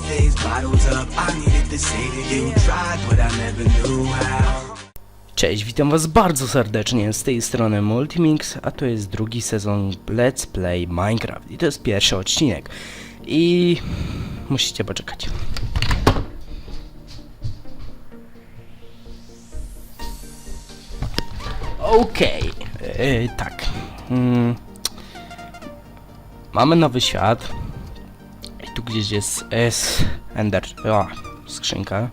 these bottled up. I needed to say to you, tried, but I never knew how. Cześć, witam was bardzo serdecznie z tej strony Multimix, a to jest drugi sezon Let's Play Minecraft i to jest pierwszy odcinek. I musicie poczekać. Okej, e, tak. Mm. Mamy nowy świat. Tu gdzieś jest S Ender. O, skrzynka.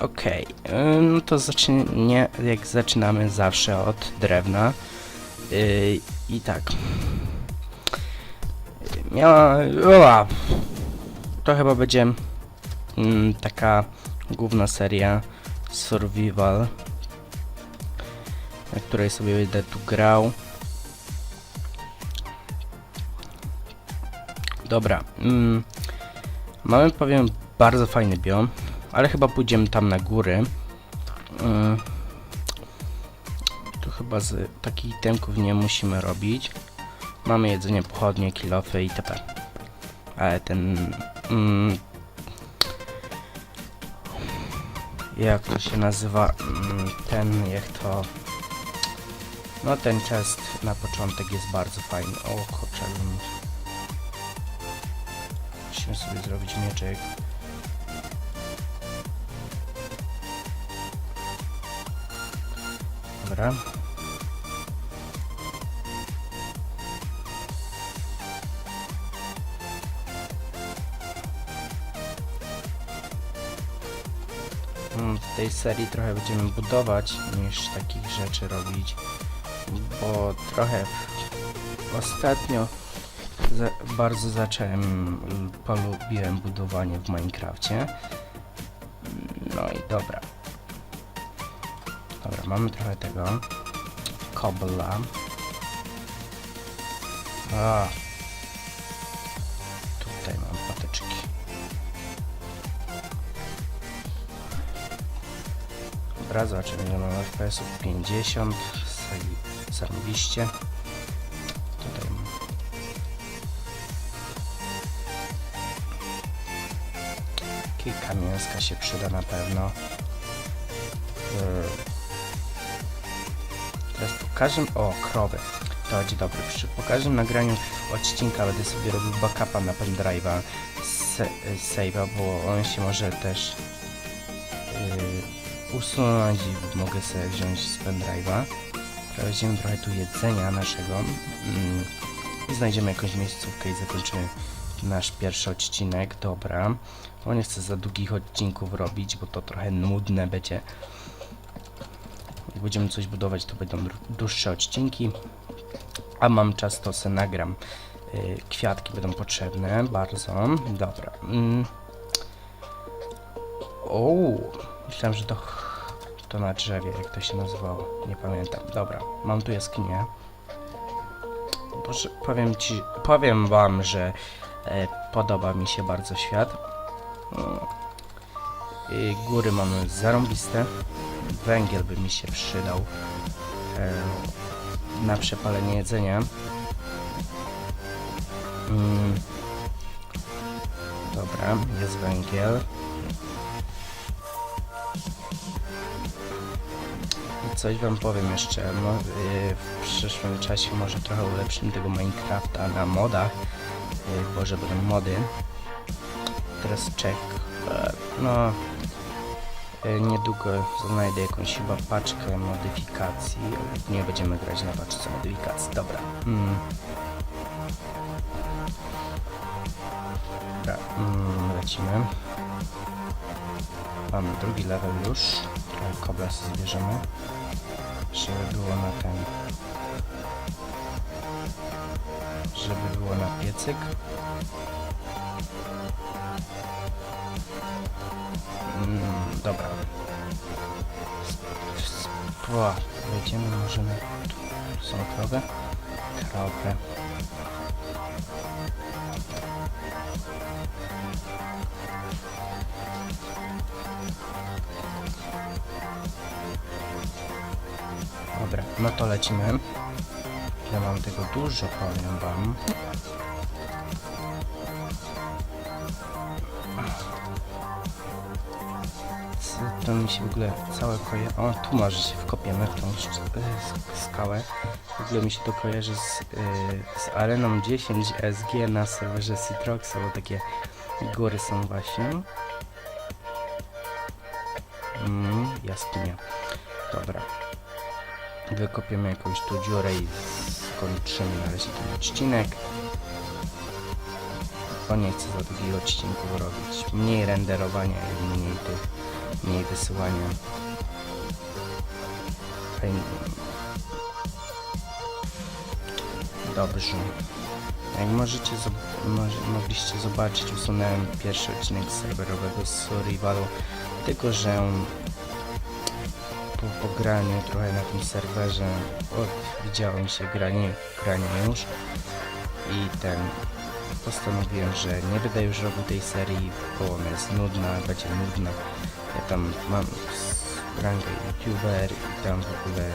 Okej, okay. no to zacznie, jak zaczynamy zawsze od drewna. Yy, I tak. Miała. Ua, to chyba będzie mm, taka główna seria Survival, na której sobie będę tu grał. Dobra. Mm, mamy powiem bardzo fajny biom, ale chyba pójdziemy tam na góry. Mm, tu chyba z takich temków nie musimy robić. Mamy jedzenie, pochodnie, kilofy itp. Ale ten... Mm, jak to się nazywa? Mm, ten, jak to... No ten chest na początek jest bardzo fajny. O kurczę, bym- Musimy sobie zrobić mieczek. Dobra. Tej serii trochę będziemy budować niż takich rzeczy robić, bo trochę ostatnio za, bardzo zacząłem, polubiłem budowanie w Minecrafcie. No i dobra. Dobra, mamy trochę tego. Kobla. Dobra, zobaczymy ile mamy FPS-ów. 50. Sali- Zarobiście. Tutaj Kilka mięska się przyda na pewno. Yy. Teraz po każdym... O, krowy. To będzie dobre. Przy po każdym nagraniu odcinka będę sobie robił backupa na pendrive'a se, save'a, bo on się może też usunąć i mogę sobie wziąć z pendrive'a. Weźmiemy trochę tu jedzenia naszego mm, i znajdziemy jakąś miejscówkę i zakończymy nasz pierwszy odcinek. Dobra, bo nie chcę za długich odcinków robić, bo to trochę nudne będzie. Jak będziemy coś budować, to będą dłu- dłuższe odcinki. A mam czas, to se nagram. Y, Kwiatki będą potrzebne, bardzo. Dobra. Mm. O, myślałem, że to, to na drzewie, jak to się nazywało. Nie pamiętam. Dobra, mam tu jaskinię. Boże, powiem ci, powiem wam, że e, podoba mi się bardzo świat. Góry mamy zarąbiste. Węgiel by mi się przydał e, na przepalenie jedzenia. Mm. Dobra, jest węgiel. Coś wam powiem jeszcze, y, w przyszłym czasie może trochę ulepszymy tego Minecrafta na modach, y, bo że będą mody. Teraz check, e, no, y, niedługo znajdę jakąś chyba paczkę modyfikacji, nie będziemy grać na paczce modyfikacji, dobra. Mm. Dobra, mm, lecimy. Mamy drugi level już. Kobla sobie zbierzemy. Żeby było na ten... Żeby było na piecyk. Mm, dobra. Sp- O, wejdziemy może na... Tu są krowy? Krowy. No to lecimy. Ja mam tego dużo, powiem wam. Co To mi się w ogóle całe koje... O, tu może się wkopiemy w tą y, sk- skałę. W ogóle mi się to kojarzy z, y, z Areną 10 SG na serwerze Citroxa, bo takie góry są właśnie. Mm, jaskinia. Dobra. Wykopiemy jakąś tu dziurę i skończymy na razie ten odcinek. Bo nie chcę za długich odcinków robić. Mniej renderowania i mniej tych, mniej wysyłania. Dobrze. Jak możecie, może, mogliście zobaczyć, usunąłem pierwszy odcinek serwerowego z Survivalu, tylko że po pograniu trochę na tym serwerze o, widziało mi się granie, granie już i ten postanowiłem, że nie będę już robił tej serii, bo ona jest nudna, będzie nudna. Ja tam mam rangę youtuber i tam w ogóle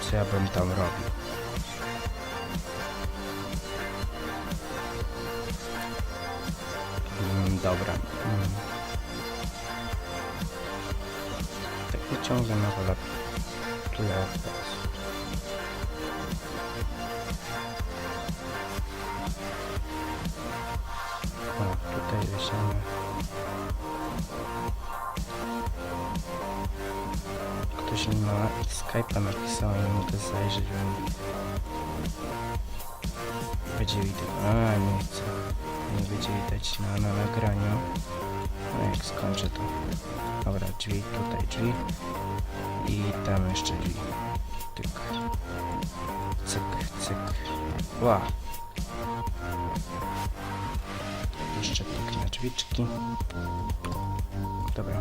co ja bym tam robił. Mm, dobra. Mm. Ciągle na tyle FPS. O, tutaj weźmiemy. Ktoś na Skype'a napisał i mogę zajrzeć, bo będzie widać. A, nie chcę. Nie będzie widać na, na nagraniu. No jak skończę to. Dobra, drzwi, tutaj drzwi. I tam jeszcze drzwi. Tyk. Cyk, cyk. Ła. Jeszcze pyknę drzwiczki. Dobra.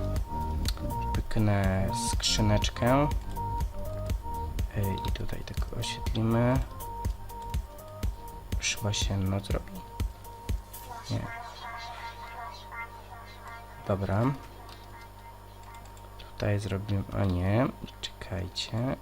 Pyknę skrzyneczkę. Y, I tutaj tak oświetlimy. Już chyba się noc robi. Nie. Dobra. Tutaj zrobimy... A nie. Czekajcie.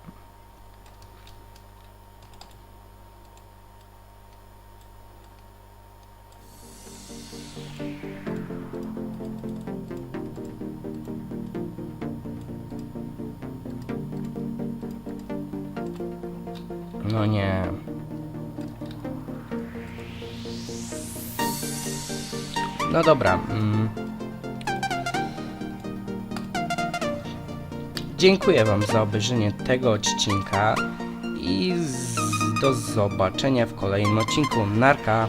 No nie. No dobra. Mm. Dziękuję Wam za obejrzenie tego odcinka i do zobaczenia w kolejnym odcinku. Narka!